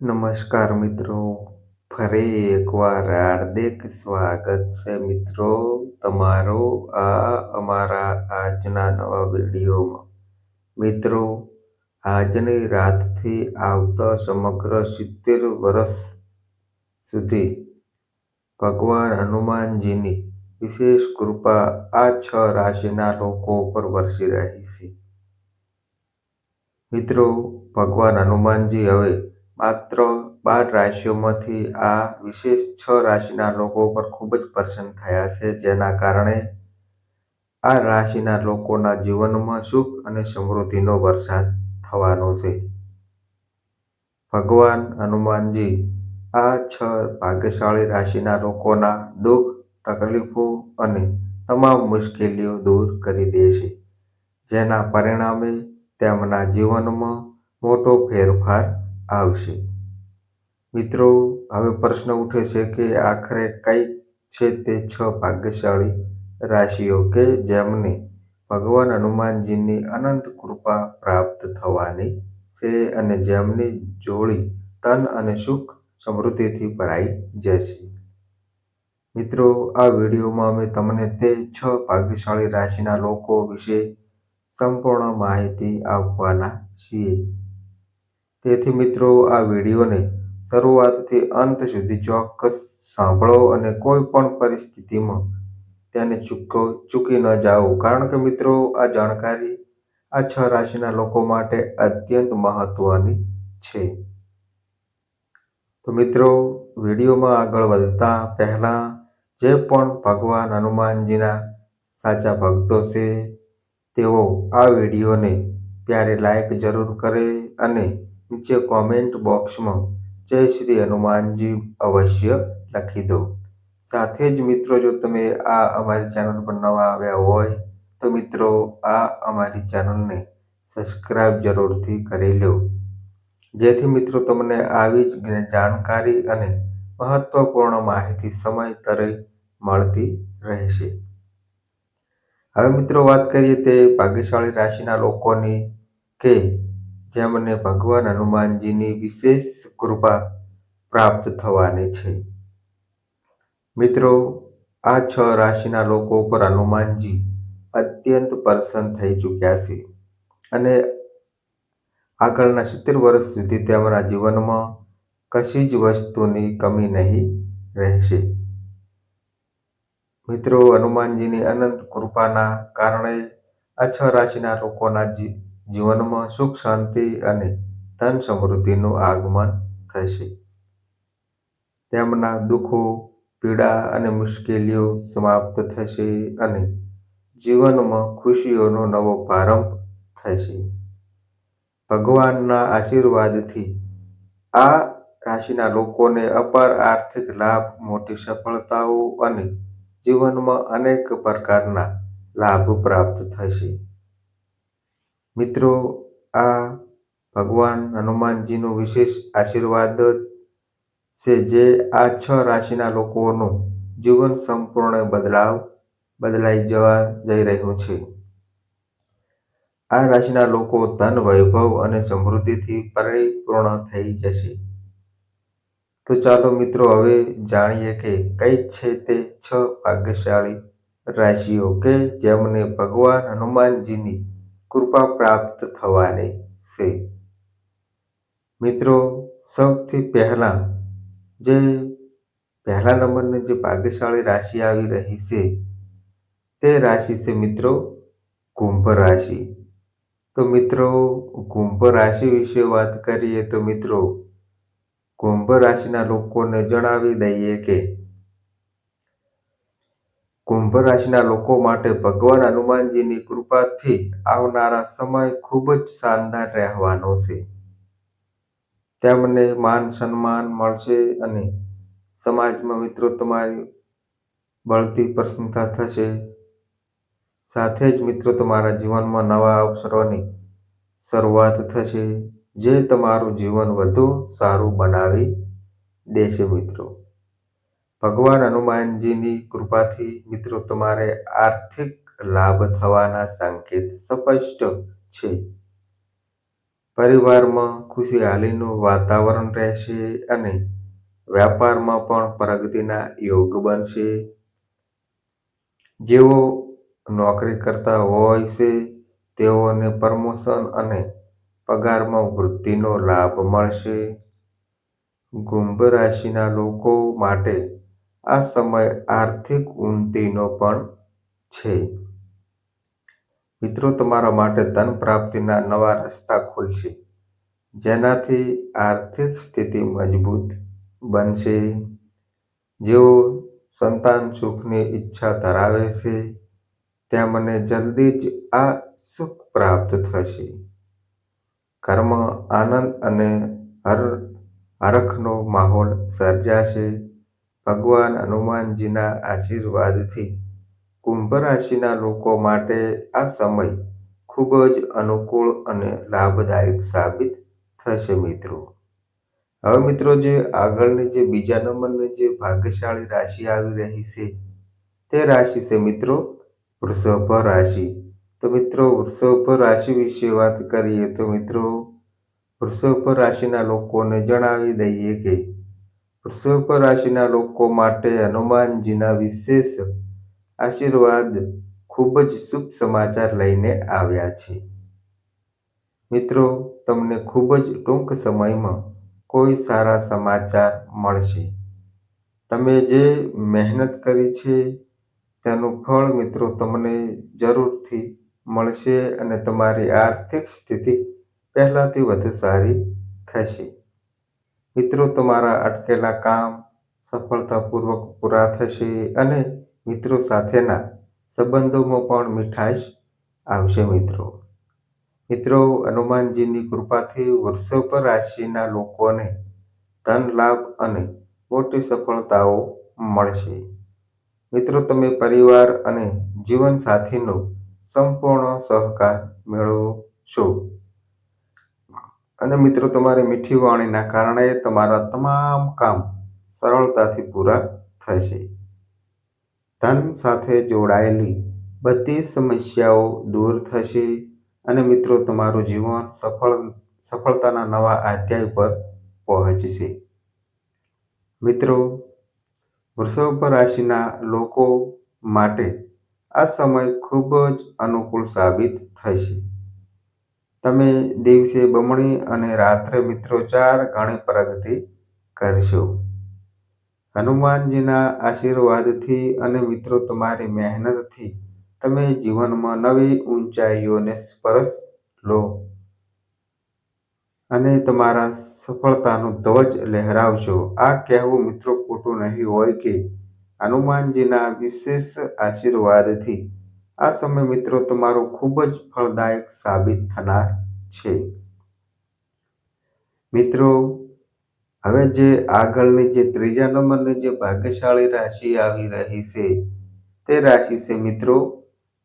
નમસ્કાર મિત્રો. ફરી એકવાર હાર્દિક સ્વાગત છે મિત્રો તમારો આ અમારા આજના નવા વિડીયોમાં. મિત્રો, આજની રાતથી આવતા સમગ્ર સિત્તેર વર્ષ સુધી ભગવાન હનુમાનજીની વિશેષ કૃપા આ છ રાશિના લોકો ઉપર વરસી રહી છે. મિત્રો, ભગવાન હનુમાનજી હવે માત્ર બાર રાશિઓમાંથી આ વિશેષ છ રાશિના લોકો પર ખૂબ જ પ્રસન્ન થયા છે, જેના કારણે આ રાશિના લોકોના જીવનમાં સુખ અને સમૃદ્ધિનો વરસાદ થવાનો છે. ભગવાન હનુમાનજી આ છ ભાગ્યશાળી રાશિના લોકોના દુઃખ, તકલીફો અને તમામ મુશ્કેલીઓ દૂર કરી દેશે જેના પરિણામે તેમના જીવનમાં મોટો ફેરફાર આવશે. મિત્રો, હવે પ્રશ્ન ઉઠે છે કે આખરે કઈ છે તે છ ભાગ્યશાળી રાશિઓ કે જેમને ભગવાન હનુમાનજીની અનંત કૃપા પ્રાપ્ત થવાની છે અને જેમની જોડી તન અને સુખ સમૃદ્ધિથી ભરાઈ જશે. મિત્રો, આ વિડીયોમાં અમે તમને તે છ ભાગ્યશાળી રાશિના લોકો વિશે સંપૂર્ણ માહિતી આપવાના છીએ. તેથી મિત્રો, આ વિડીયોને શરૂઆતથી અંત સુધી ચોક્કસ સાંભળો અને કોઈ પણ પરિસ્થિતિમાં તેને ચૂકો, ચૂકી ન જાઓ. કારણ કે મિત્રો, આ જાણકારી આ છ રાશિના લોકો માટે અત્યંત મહત્વની છે. તો મિત્રો, વિડીયોમાં આગળ વધતા પહેલાં જે પણ ભગવાન હનુમાનજીના સાચા ભક્તો છે, તેઓ આ વિડીયોને પ્યારે લાઈક જરૂર કરે અને નીચે કોમેન્ટ બોક્સમાં જય શ્રી હનુમાનજી અવશ્ય લખી દો. સાથે જ મિત્રો, જો તમે આ અમારી ચેનલ પર નવા આવ્યા હોય, તો મિત્રો, આ અમારી ચેનલને સબસ્ક્રાઈબ જરૂરથી કરી લો જેથી મિત્રો, તમને આવી જ જાણકારી અને મહત્વપૂર્ણ માહિતી સમયતરે મળતી રહેશે. હવે મિત્રો, વાત કરીએ તે ભાગ્યશાળી રાશિના લોકોની કે જેમને ભગવાન હનુમાનજીની વિશેષ કૃપા પ્રાપ્ત થવાની છે. મિત્રો, આ છ રાશિના લોકો પર હનુમાનજી અત્યંત પ્રસન્ન થઈ ચૂક્યા છે અને આગળના સિત્તેર વર્ષ સુધી તેમના જીવનમાં કશી જ વસ્તુની કમી નહીં રહેશે. મિત્રો, હનુમાનજીની અનંત કૃપાના કારણે આ છ રાશિના લોકોના જીવનમાં સુખ, શાંતિ અને ધન સમૃદ્ધિનું આગમન થશે. તેમના દુઃખો, પીડા અને મુશ્કેલીઓ સમાપ્ત થશે અને જીવનમાં ખુશીઓનો નવો પ્રારંભ થશે. ભગવાનના આશીર્વાદથી આ રાશિના લોકોને અપાર આર્થિક લાભ, મોટી સફળતાઓ અને જીવનમાં અનેક પ્રકારના લાભ પ્રાપ્ત થશે. મિત્રો, આ ભગવાન હનુમાનજીનું વિશેષ આશીર્વાદ છે જે આ છ રાશિના લોકોનું જીવન સંપૂર્ણ બદલાવ, બદલાઈ જવા જઈ રહ્યું છે. આ રાશિના લોકો ધન, વૈભવ અને સમૃદ્ધિથી પરિપૂર્ણ થઈ જશે. તો ચાલો મિત્રો, હવે જાણીએ કે કઈ છે તે છ ભાગ્યશાળી રાશિઓ કે જેમને ભગવાન હનુમાનજીની કૃપા પ્રાપ્ત થવાની છે. મિત્રો, સૌથી પહેલા જે પહેલા નંબરની જે ભાગ્યશાળી રાશિ આવી રહી છે, તે રાશિ છે મિત્રો કુંભ રાશિ. તો મિત્રો, કુંભ રાશિ વિશે વાત કરીએ તો મિત્રો, કુંભ રાશિના લોકોને જણાવી દઈએ કે કુંભ રાશિના લોકો માટે ભગવાન હનુમાનજીની કૃપાથી આવનારા સમય ખૂબ જ શાનદાર રહેવાનો છે. તેમને માન સન્માન મળશે અને સમાજમાં મિત્રો તમારી બળતી પ્રસન્નતા થશે. સાથે જ મિત્રો તમારા જીવનમાં નવા અવસરોની શરૂઆત થશે. જે તમારું જીવન વધુ સારું બનાવી દેશે મિત્રો. ભગવાન હનુમાનજીની કૃપાથી, મિત્રો, તમારે આર્થિક લાભ થવાના સંકેત સ્પષ્ટ છે. પરિવારમાં ખુશહાલીનું વાતાવરણ રહેશે અને વ્યાપારમાં પણ પ્રગતિના યોગ બનશે. જેઓ નોકરી કરતા હોય છે, તેઓને પ્રમોશન અને પગારમાં વૃદ્ધિનો લાભ મળશે. કુંભ રાશિના લોકો માટે આ સમય આર્થિક ઉન્નતિનો પણ છે. મિત્રો, તમારા માટે ધન પ્રાપ્તિના નવા રસ્તા ખુલશે, જેનાથી આર્થિક સ્થિતિ મજબૂત બનશે. જેઓ સંતાન સુખની ઈચ્છા ધરાવે છે, ત્યાં મને જલ્દી જ આ સુખ પ્રાપ્ત થશે. કર્મ, આનંદ અને હર હરખનો માહોલ સર્જાશે. ભગવાન હનુમાનજીના આશીર્વાદથી કુંભ રાશિના લોકો માટે આ સમય ખૂબ જ અનુકૂળ અને લાભદાયક સાબિત થશે મિત્રો. હવે મિત્રો જે આગળની જે બીજા નંબરની જે ભાગ્યશાળી રાશિ આવી રહી છે, તે રાશિ છે મિત્રો વૃષભ રાશિ. તો મિત્રો વૃષભ રાશિ વિશે વાત કરીએ તો મિત્રો વૃષભ રાશિના લોકોને જણાવી દઈએ કે વૃષભ રાશિના લોકો માટે હનુમાનજીના વિશેષ આશીર્વાદ ખૂબ જ શુભ સમાચાર લઈને આવ્યા છે. મિત્રો, તમને ખૂબ જ ટૂંક સમયમાં કોઈ સારા સમાચાર મળશે. તમે જે મહેનત કરી છે, તેનું ફળ મિત્રો તમને જરૂરથી મળશે અને તમારી આર્થિક સ્થિતિ પહેલાંથી વધુ સારી થશે. મિત્રો, તમારા અટકેલા કામ સફળતાપૂર્વક પૂરા થશે અને મિત્રો સાથેના સંબંધોમાં પણ મીઠાશ આવશે મિત્રો. મિત્રો, હનુમાનજીની કૃપાથી વૃષભ રાશિના લોકોને ધન લાભ અને મોટી સફળતાઓ મળશે. મિત્રો, તમે પરિવાર અને જીવનસાથીનો સંપૂર્ણ સહકાર મેળવો છો. અને મિત્રો, તમારી મીઠી વાણીના કારણે તમારા તમામ કામ સરળતાથી પૂરા થશે ધન સાથે જોડાયેલી બધી સમસ્યાઓ દૂર થશે અને મિત્રો, તમારું જીવન સફળ, સફળતાના નવા અધ્યાય પર પહોંચશે. મિત્રો, વૃષભ રાશિના લોકો માટે આ સમય ખૂબ જ અનુકૂળ સાબિત થશે. તમે દિવસે બમણી અને રાત્રે મિત્રો ચાર ગણી પ્રગતિ કરશો. હનુમાનજીના આશીર્વાદથી અને મિત્રો તમારી મહેનતથી તમે જીવનમાં નવી ઊંચાઈઓને સ્પર્શ લો અને તમારા સફળતાનો ધ્વજ લહેરાવશો. આ કહેવું મિત્રો ખોટું નહીં હોય કે હનુમાનજીના વિશેષ આશીર્વાદથી આ સમય મિત્રો તમારો ખૂબ જ ફળદાયક સાબિત થનાર છે. મિત્રો, હવે જે આગળની જે ત્રીજા નંબરની જે ભાગ્યશાળી રાશિ આવી રહી છે, તે રાશિ છે મિત્રો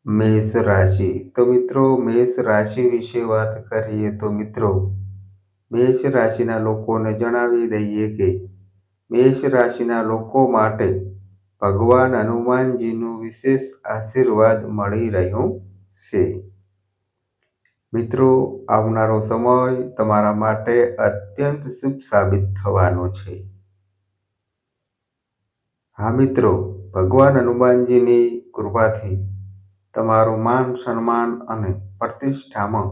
મેષ રાશિ. તો મિત્રો, મેષ રાશિ વિશે વાત કરીએ તો મિત્રો, મેષ રાશિના લોકોને જણાવી દઈએ કે મેષ રાશિના લોકો માટે ભગવાન હનુમાનજીનું વિશેષ આશીર્વાદ મળી રહ્યું છે. મિત્રો, આવનારો સમય તમારા માટે અત્યંત શુભ સાબિત થવાનો છે. હા, મિત્રો, ભગવાન હનુમાનજીની કૃપાથી તમારું માન, સન્માન અને પ્રતિષ્ઠામાં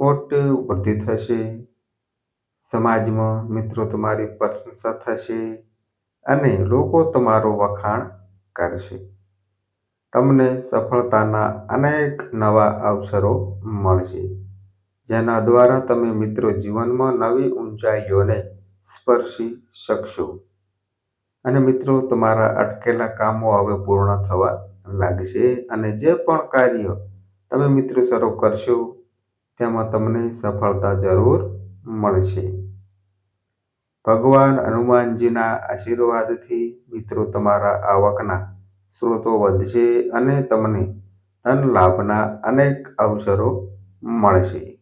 મોટી વૃદ્ધિ થશે. સમાજમાં મિત્રો, તમારી પ્રશંસા થશે. અને લોકો તમારું વખાણ કરશે. તમને સફળતાના અનેક નવા અવસરો મળશે, જેના દ્વારા તમે મિત્રો જીવનમાં નવી ઊંચાઈઓને સ્પર્શી શકશો. અને મિત્રો, તમારા અટકેલા કામો હવે પૂર્ણ થવા લાગશે અને જે પણ કાર્ય તમે મિત્રો શરૂ કરશો, તેમાં તમને સફળતા જરૂર મળશે. ભગવાન હનુમાનજીના આશીર્વાદથી મિત્રો તમારા આવકના સ્ત્રોતો વધશે અને તમને ધન લાભના અનેક અવસરો મળશે.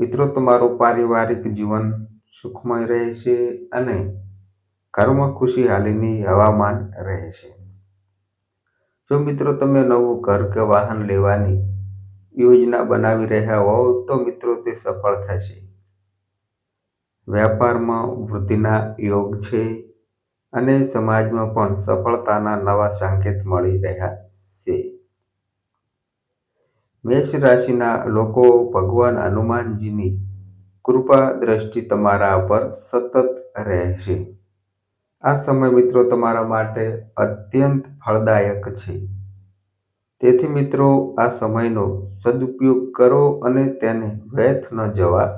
મિત્રો, તમારું પારિવારિક જીવન સુખમય રહેશે અને ઘરમાં ખુશીહાલીની હવામાન રહેશે. જો મિત્રો, તમે નવું ઘર કે વાહન લેવાની યોજના બનાવી રહ્યા હોવ, તો મિત્રો, તે સફળ થશે. વ્યાપારમાં વૃદ્ધિના યોગ છે અને સમાજમાં પણ સફળતાના નવા સંકેત મળી રહ્યા છે. મેષ રાશિના લોકો ભગવાન હનુમાનજીની કૃપા દ્રષ્ટિ તમારા પર સતત રહેશે. આ સમય મિત્રો તમારા માટે અત્યંત ફળદાયક છે. તેથી મિત્રો આ સમયનો સદુપયોગ કરો અને તેને વ્યર્થ ન જવા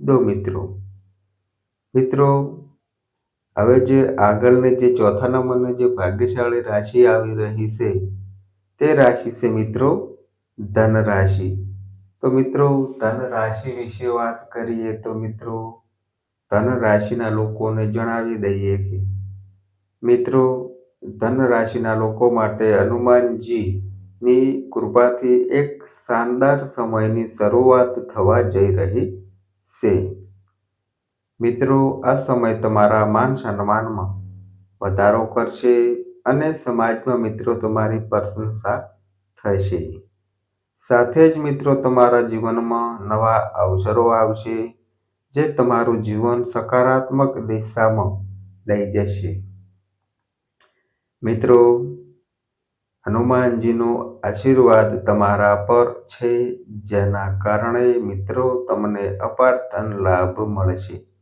દો મિત્રો. મિત્રો, હવે જે આગળની જે ચોથા નંબરની જે ભાગ્યશાળી રાશિ આવી રહી છે, તે રાશિ છે મિત્રો ધન રાશિ તો મિત્રો ધન રાશિ વિશે વાત કરીએ તો મિત્રો ધન રાશિના લોકોને જણાવી દઈએ કે, મિત્રો ધન રાશિના લોકો માટે હનુમાનજીની કૃપાથી એક શાનદાર સમયની શરૂઆત થવા જઈ રહી છે. મિત્રો, આ સમય તમારા માન સન્માનમાં વધારો કરશે અને સમાજમાં મિત્રો તમારી પ્રશંસા થશે. સાથે જ મિત્રો, તમારા જીવનમાં નવા અવસરો આવશે જે તમારું જીવન સકારાત્મક દિશામાં લઈ જશે. મિત્રો, હનુમાનજીનો આશીર્વાદ તમારા પર છે, જેના કારણે મિત્રો તમને અપાર લાભ મળશે.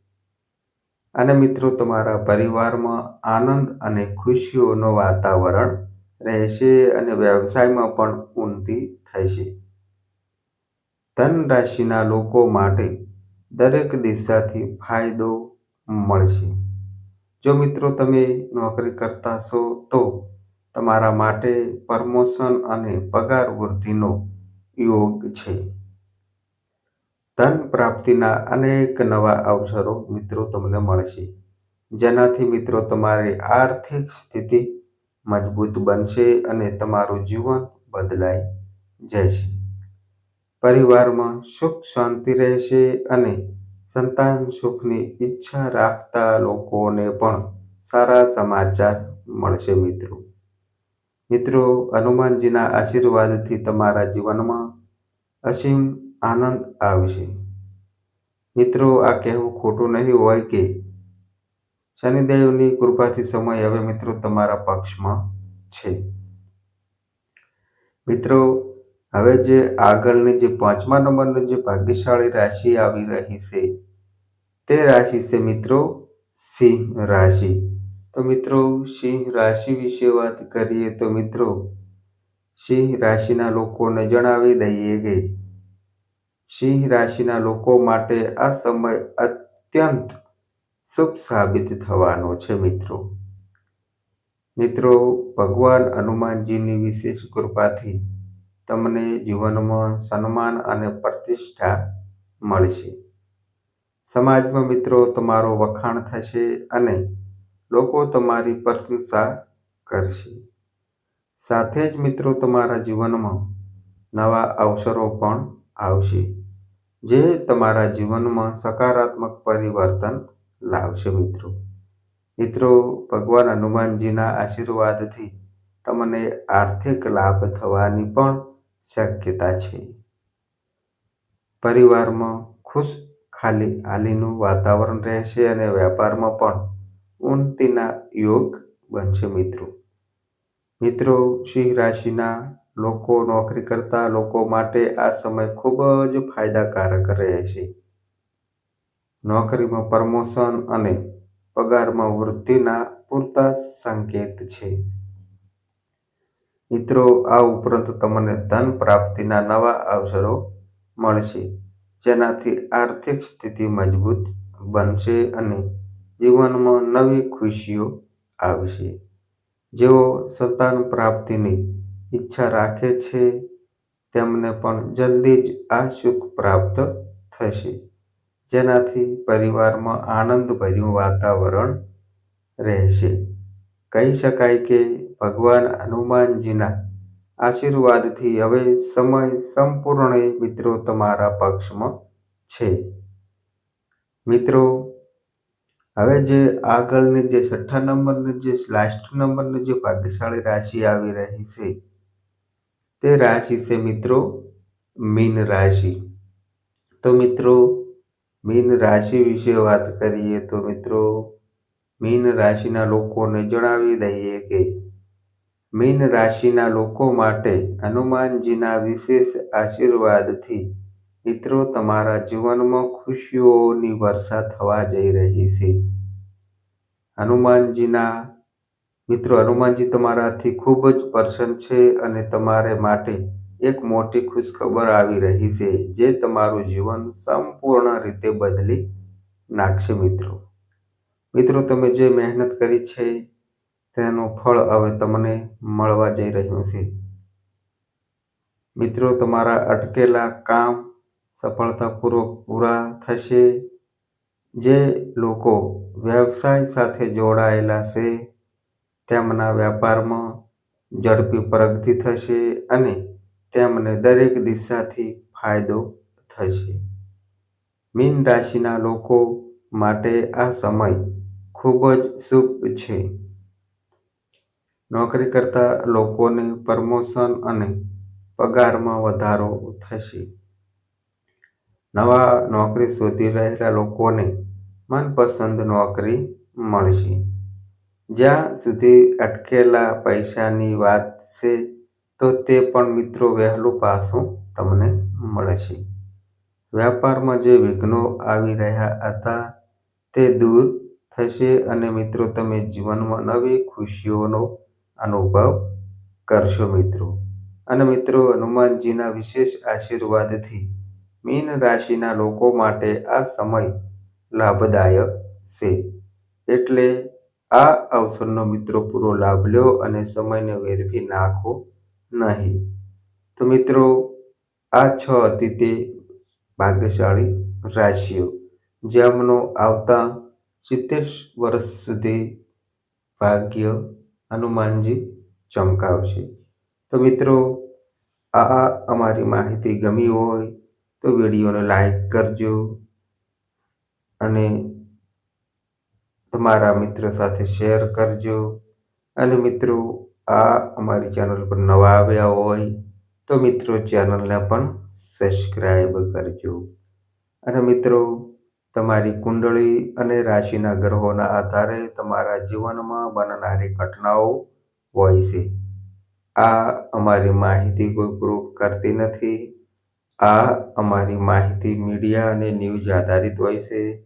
અને મિત્રો, તમારા પરિવારમાં આનંદ અને ખુશીઓનું વાતાવરણ રહેશે અને વ્યવસાયમાં પણ ઉન્નતિ થશે. ધન રાશિના લોકો માટે દરેક દિશાથી ફાયદો મળશે. જો મિત્રો, તમે નોકરી કરતા છો તો તમારા માટે પ્રમોશન અને પગાર વૃદ્ધિનો યોગ છે. ધન પ્રાપ્તિના અનેક નવા અવસરો મિત્રો તમને મળશે. જેનાથી મિત્રો તમારી આર્થિક સ્થિતિ મજબૂત બનશે અને તમારું જીવન બદલાઈ જશે. પરિવારમાં સુખ શાંતિ રહેશે અને સંતાન સુખની ઈચ્છા રાખતા લોકોને પણ સારા સમાચાર મળશે મિત્રો. મિત્રો, હનુમાનજીના આશીર્વાદથી તમારા જીવનમાં અસીમ આનંદ આવશે મિત્રો, આ કહેવું ખોટું નહીં હોય કે શનિદેવની કૃપાથી સમય હવે મિત્રો તમારા પક્ષમાં છે. મિત્રો, હવે જે આગળની જે પાંચમા નંબરની જે ભાગ્યશાળી રાશિ આવી રહી છે, તે રાશિ છે મિત્રો સિંહ રાશિ. તો મિત્રો, સિંહ રાશિ વિશે વાત કરીએ તો મિત્રો, સિંહ રાશિના લોકોને જણાવી દઈએ કે સિંહ રાશિના લોકો માટે આ સમય અત્યંત શુભ સાબિત થવાનો છે, મિત્રો. મિત્રો, ભગવાન હનુમાનજીની વિશેષ કૃપાથી તમને જીવનમાં સન્માન અને પ્રતિષ્ઠા મળશે. સમાજમાં મિત્રો, તમારો વખાણ થશે અને લોકો તમારી પ્રશંસા કરશે. સાથે જ મિત્રો, તમારા જીવનમાં નવા અવસરો પણ આવશે, જે તમારા જીવનમાં સકારાત્મક પરિવર્તન લાવશે મિત્રો. મિત્રો, ભગવાન હનુમાનજીના આશીર્વાદથી તમને આર્થિક લાભ થવાની પણ શક્યતા છે. પરિવારમાં ખુશ ખાલી હાલીનું વાતાવરણ રહેશે અને વેપારમાં પણ ઉન્નતિના યોગ બનશે મિત્રો. મિત્રો, સિંહ રાશિના લોકો નોકરી કરતા લોકો માટે આ સમય ખૂબ જ ફાયદાકારક રહે છે. નોકરીમાં પ્રમોશન અને પગારમાં વૃદ્ધિના પૂરતા સંકેત છે. મિત્રો, આ ઉપરાંત તમને ધન પ્રાપ્તિના નવા અવસરો મળશે, જેનાથી આર્થિક સ્થિતિ મજબૂત બનશે અને જીવનમાં નવી ખુશીઓ આવશે. જેઓ સંતાન પ્રાપ્તિની ઈચ્છા રાખે છે, તેમને પણ જલ્દી જ આ સુખ પ્રાપ્ત થશે. જેનાથી પરિવારમાં આનંદભર્યું વાતાવરણ રહેશે. કહી શકાય કે ભગવાન હનુમાનજીના આશીર્વાદથી હવે સમય સંપૂર્ણ મિત્રો તમારા પક્ષમાં છે. મિત્રો, હવે જે આગળની જે છઠ્ઠા નંબરની જે લાસ્ટ નંબરની જે ભાગ્યશાળી રાશિ આવી રહી છે તે રાશિ છે મિત્રો મીન રાશિ. તો મિત્રો, મીન રાશિ વિશે વાત કરીએ તો મિત્રો, મીન રાશિના લોકોને જણાવી દઈએ કે મીન રાશિના લોકો માટે હનુમાનજીના વિશેષ આશીર્વાદથી મિત્રો તમારા જીવનમાં ખુશીઓની વર્ષા થવા જઈ રહી છે. હનુમાનજીના મિત્રો, હનુમાનજી તમારાથી ખૂબ જ પ્રસન્ન છે અને તમારે માટે એક મોટી ખુશખબર આવી રહી છે જે તમારું જીવન સંપૂર્ણ રીતે બદલી નાખશે, મિત્રો. મિત્રો, તમે જે મહેનત કરી છે, તેનું ફળ હવે તમને મળવા જઈ રહ્યું છે. મિત્રો, તમારા અટકેલા કામ સફળતાપૂર્વક પૂરા થશે. જે લોકો વ્યવસાય સાથે જોડાયેલા છે તેમના વ્યાપારમાં ઝડપી પ્રગતિ થશે અને તેમને દરેક દિશાથી ફાયદો થશે. મીન રાશિના લોકો માટે આ સમય ખૂબ જ શુભ છે. નોકરી કરતા લોકોને પ્રમોશન અને પગારમાં વધારો થશે. નવા નોકરી શોધી રહેલા લોકોને મનપસંદ નોકરી મળશે. જ્યાં સુધી અટકેલા પૈસાની વાત છે, તો તે પણ મિત્રો વહેલું પાછું તમને મળશે. વ્યાપારમાં જે વિઘ્નો આવી રહ્યા હતા, તે દૂર થશે અને મિત્રો તમે જીવનમાં નવી ખુશીઓનો અનુભવ કરશો મિત્રો. અને મિત્રો, હનુમાનજીના વિશેષ આશીર્વાદથી મીન રાશિના લોકો માટે આ સમય લાભદાયક છે. એટલે આ અવસરનો મિત્રો પૂરો લાભ લ્યો અને સમયને વેરવી નાખો નહીં. તો મિત્રો, આ છ હતી તે ભાગ્યશાળી રાશિઓ જેમનો આવતા સિત્તેર વર્ષ સુધી ભાગ્ય હનુમાનજી ચમકાવશે. તો મિત્રો, આ અમારી માહિતી ગમી હોય તો વિડીયોને લાઈક કરજો અને તમારા મિત્રો સાથે શેર કરજો. અને મિત્રો, આ અમારી ચેનલ પર નવા આવ્યા હોય, તો મિત્રો ચેનલને પણ સબસ્ક્રાઈબ કરજો. અને મિત્રો, તમારી કુંડળી અને રાશિના ગ્રહોના આધારે તમારા જીવનમાં બનનારી ઘટનાઓ હોય છે. આ અમારી માહિતી કોઈ પ્રૂફ કરતી નથી. આ અમારી માહિતી મીડિયા અને ન્યૂઝ આધારિત હોય છે.